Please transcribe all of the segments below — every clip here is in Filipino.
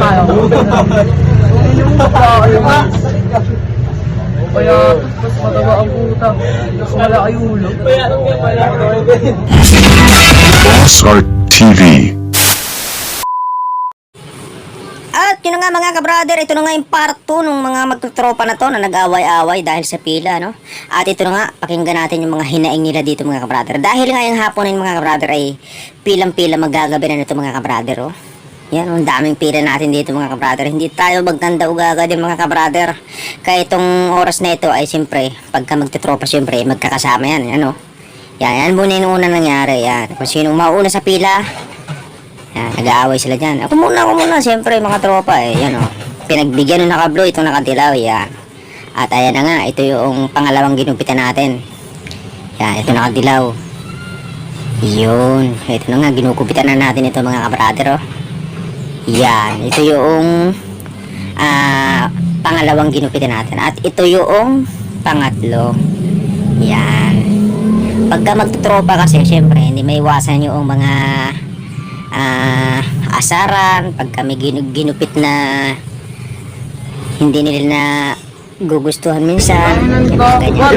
mo. Kaya, mas mataba ang puta. Mas malaki ulo. Oscar TV. At yun nga mga kabrader, ito na nga yung part 2 ng mga magtutropa na to na nag-away-away dahil sa pila, no? At ito na nga, pakinggan natin yung mga hinaing nila dito mga kabrader. Dahil nga yung hapon ng mga kabrader ay pilang-pila magagabi na nito mga kabrader, oh. Yan, ang daming pila natin dito mga kabrader. Hindi tayo magtanda ugaga din mga kabrader. Kaya itong oras na ito ay siyempre, pagka magtutropa siyempre, magkakasama yan, ano? Yan, yan muna yung unang nangyari, yan. Kung sinong mauna sa pila, yan, nag-aaway sila dyan. Ako muna, ako muna. Siyempre, mga tropa eh. Yan o. Pinagbigyan ng nakablo, itong nakadilaw. Yan. At ayan na nga, ito yung pangalawang ginupitan natin. Yan, ito nakadilaw. Yun. Ito na nga, ginukupitan na natin ito mga kabrader oh. Yan. Ito yung ah pangalawang ginupitan natin. At ito yung pangatlo. Yan. Pagka magtutropa kasi, syempre, hindi may iwasan yung mga ah asaran, pag kami ginu- ginupit na hindi nila na gugustuhan minsan, ganyan.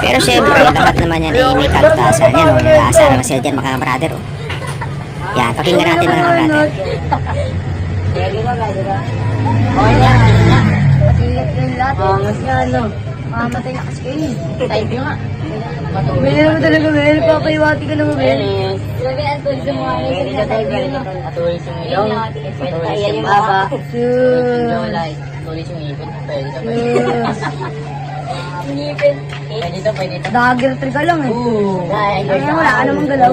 Pero syempre, lahat naman yan ay may kaltasan. Yan o, nag-aasaran na sila dyan mga brother. Oh. Yan, pakinggan natin mga brother. Masigat yung lahat. Angas nga, no? Mamatay na kasi kayo. Type nyo nga. Bel mo talaga, Bel. Papaiwati ka naman. Grabe, ang tulis mo nga yun. Sa type yun, no? Atulis yung ilong, atulis yung baba, jolay, atulis yung ipit, pwede to, pwede Ngipin. Pwede to, pwede to. Dagger ka lang, eh. Ay, Ay, wala ka namang galaw.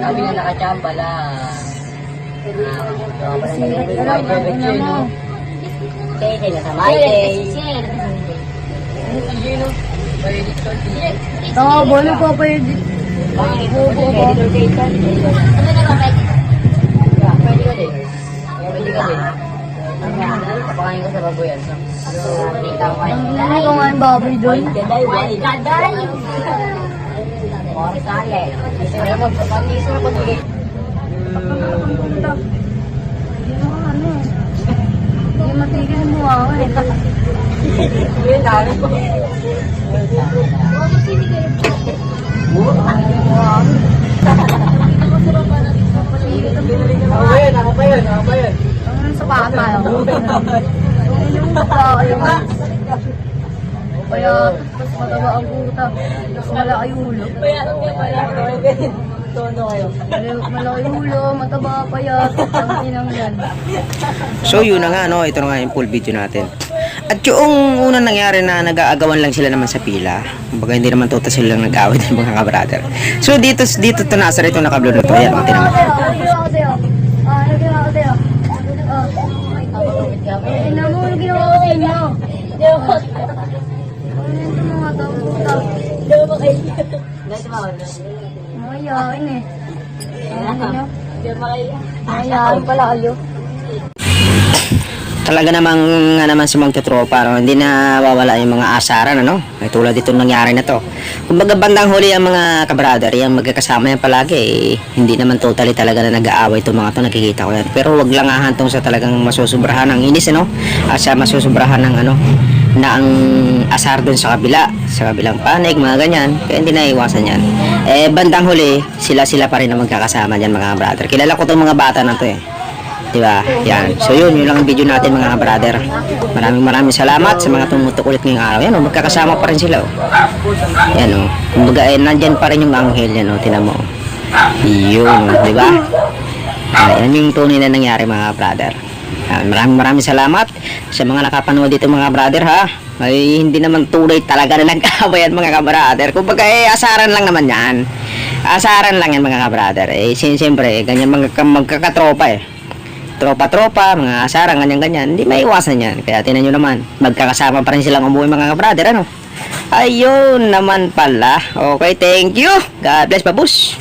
Sabi na nakachamba lang. Sigat ka lang, ang ina mo. Kaya sila sa Michael. Oo, bolo ko pa yun. Bobo ko. Pwede ka din. Pwede ka din. Papakain ko sa baboyan. So, kita ko nga ang baboy doon. Gaday, wali. Gaday! Morris Ale. Gusto niya magpapandis na pagbigay. Mo ano. Hindi matigil ang mukha ko, eh. Yun, dami ko. Ako yun, ako pa yun, ako yun. Ang ano sa pata? Yung yung kaya mas mataba ang puta, mas malaki ulo. Tono kayo. Mal- Malaki ulo, mataba, payat, ang inang yan. So yun na nga no, ito na nga yung full video natin. At yung unang nangyari na nag-aagawan lang sila naman sa pila. Kumbaga hindi naman total sila lang nag-away din mga kabrader. So dito dito to nasa rito nakablo na to. Yan, Ano? Ah, ano? Ah. Tingnan mo, ano ginawa ko sa inyo? Ano yung mga tao, puta? Mayayain eh. Ano nyo? Mayayain pala kayo. Talaga namang nga naman sa mga tropa, no? hindi na wawala yung mga asaran, ano? May tulad dito nangyari na to. Kumbaga bandang huli ang mga kabrader, yung magkakasama yan palagi, eh, hindi naman totally talaga na nag-aaway itong mga to, nakikita ko yan. Pero wag lang ahantong sa talagang masusubrahan ng inis, ano? At sa masusubrahan ng ano, na ang asar dun sa kabila, sa kabilang panig, mga ganyan. Kaya hindi na iwasan yan. Eh, bandang huli, sila-sila pa rin ang magkakasama dyan, mga brother. Kilala ko itong mga bata na to eh. Diba? Yan. So yun, yun lang ang video natin mga brother. Maraming maraming salamat sa mga tumutok ulit ngayong araw. Yan o, magkakasama pa rin sila o. Yan o. Kumbaga eh, nandyan pa rin yung anghel yan o. Tinan mo. Yun diba? Yan yung tunay na nangyari mga brother. Yan, maraming maraming salamat sa mga nakapanood dito mga brother ha. Ay hindi naman tunay talaga na nag-awayan mga kabrader. Kumbaga eh, asaran lang naman yan. Asaran lang yan mga kabrader. Eh, siyempre, eh, ganyan mga magkakatropa eh tropa-tropa, mga asaran, ganyan-ganyan, hindi maiwasan yan. Kaya tinan nyo naman, magkakasama pa rin silang umuwi mga kabrader, ano? Ayun naman pala. Okay, thank you. God bless, babus.